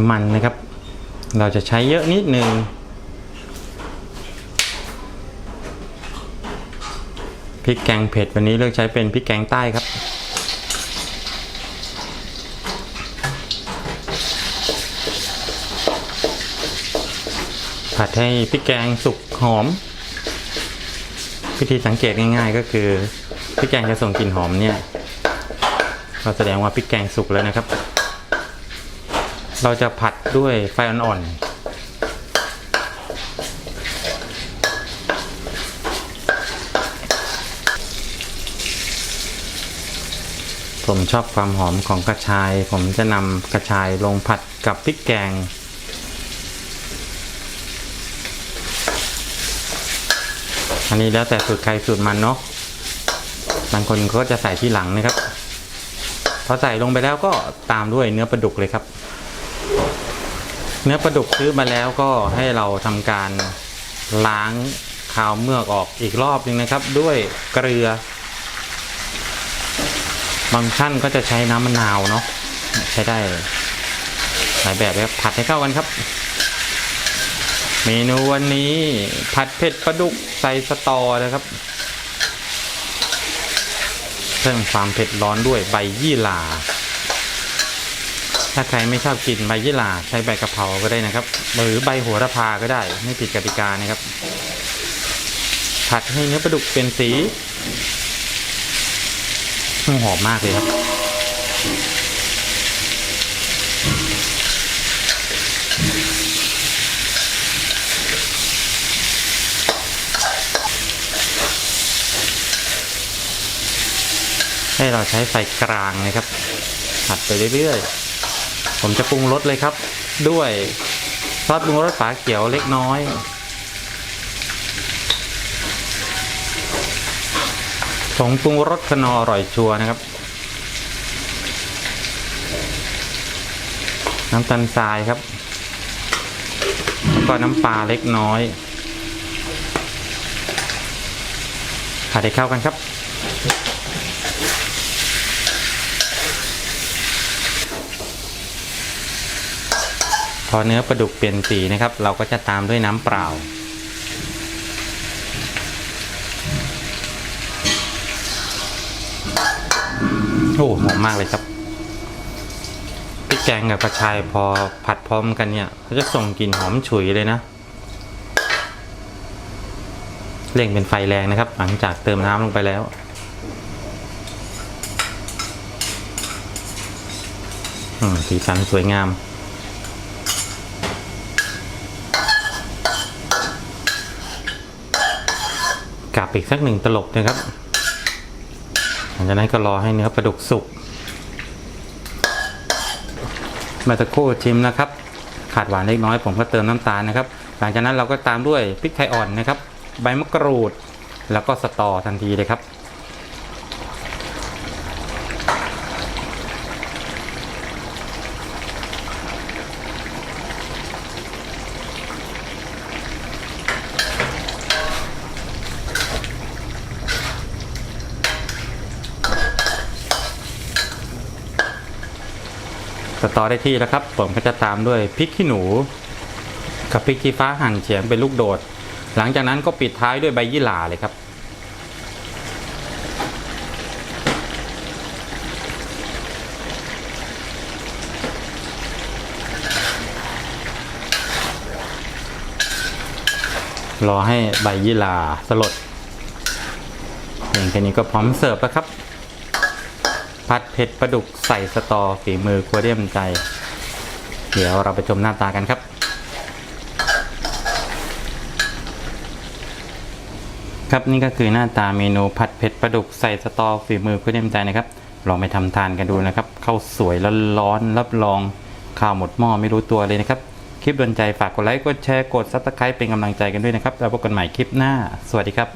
น้ำมันนะครับ เราจะใช้เยอะนิดนึงพริกแกงเผ็ดวันนี้เลือกใช้เป็นพริกแกงใต้ครับ ผัดให้พริกแกงสุกหอม วิธีสังเกตง่ายๆก็คือพริกแกงจะส่งกลิ่นหอมเนี่ยเราแสดงว่าพริกแกงสุกแล้วนะครับ เราจะผัดด้วยไฟอ่อนๆ ผมชอบความหอมของกระชาย ผมจะนำกระชายลงผัดกับพริกแกงอันนี้แล้วแต่สูตรใครสูตรมันเนาะ บางคนก็จะใส่ที่หลังนะครับ พอใส่ลงไปแล้วก็ตามด้วยเนื้อปลาดุกเลยครับ เนื้อปลาดุกซื้อมาแล้วก็ให้เราทำการล้างคาวเมือกออกอีกรอบหนึ่งนะครับ ด้วยเกลือบางท่านก็จะใช้น้ำมะนาวเนาะใช้ได้หลายแบบเลยครับผัดให้เข้ากันครับ เมนูวันนี้ผัดเผ็ดปลาดุกใส่สตอนะครับเพิ่มความเผ็ดร้อนด้วยใบยี่หร่า ถ้าใครไม่ชอบกินใบยี่หร่าใช้ใบกะเพราก็ได้นะครับ หรือใบโหระพาก็ได้ไม่ผิดกติกานะครับ ผัดให้เนื้อปลาดุกเป็นสีหอมมากเลยครับให้เราใช้ไฟกลางนะครับผัดไปเรื่อยๆ ผมจะปรุงรสเลยครับ ด้วยซอสปรุงรสฝาเขียวเล็กน้อย ผงปรุงรสคนออร่อยชัวนะครับ น้ำตาลทรายครับ แล้วก็น้ำปลาเล็กน้อยผัดให้เข้ากันครับ พอเนื้อปลาดุกเปลี่ยนสีนะครับ เราก็จะตามด้วยน้ำเปล่า โอ้หอมมากเลยครับพริกแกงกับกระชายพอผัดพร้อมกันเนี่ยเขาจะส่งกลิ่นหอมฉุยเลยนะเร่งเป็นไฟแรงนะครับ หลังจากเติมน้ำลงไปแล้วอืมสีสันสวยงาม กลับอีกสักหนึ่งตลบนะครับหลังจากนั้นก็รอให้เนื้อปลาดุกสุกมาตะโคชิมนะครับ ขาดหวานเล็กน้อยผมก็เติมน้ำตาลนะครับ หลังจากนั้นเราก็ตามด้วยพริกไทยอ่อนนะครับ ใบมะกรูด แล้วก็สตอทันทีเลยครับ สตอได้ที่แล้วครับ ผมก็จะตามด้วยพริกขี้หนู กับพริกชี้ฟ้าหั่นเฉียงเป็นลูกโดด หลังจากนั้นก็ปิดท้ายด้วยใบยี่หร่าเลยครับ รอให้ใบยี่หร่าสลดเพียงแค่นี้ก็พร้อมเสิร์ฟแล้วครับ ผัดเผ็ดปลาดุกใส่สตอฝีมือครัวเรียมใจ เดี๋ยวเราไปชมหน้าตากันครับครับนี่ก็คือหน้าตาเมนูผัดเผ็ดปลาดุกใส่สตอฝีมือครัวเรียมใจนะครับลองไปทำทานกันดูนะครับข้าวสวยแล้วร้อนรับรองข้าวหมดหม้อไม่รู้ตัวเลยนะครับ คลิปโดนใจฝากกดไลค์กดแชร์กดซับสไครป์เป็นกำลังใจกันด้วยนะครับ แล้วพบกันใหม่คลิปหน้า สวัสดีครับ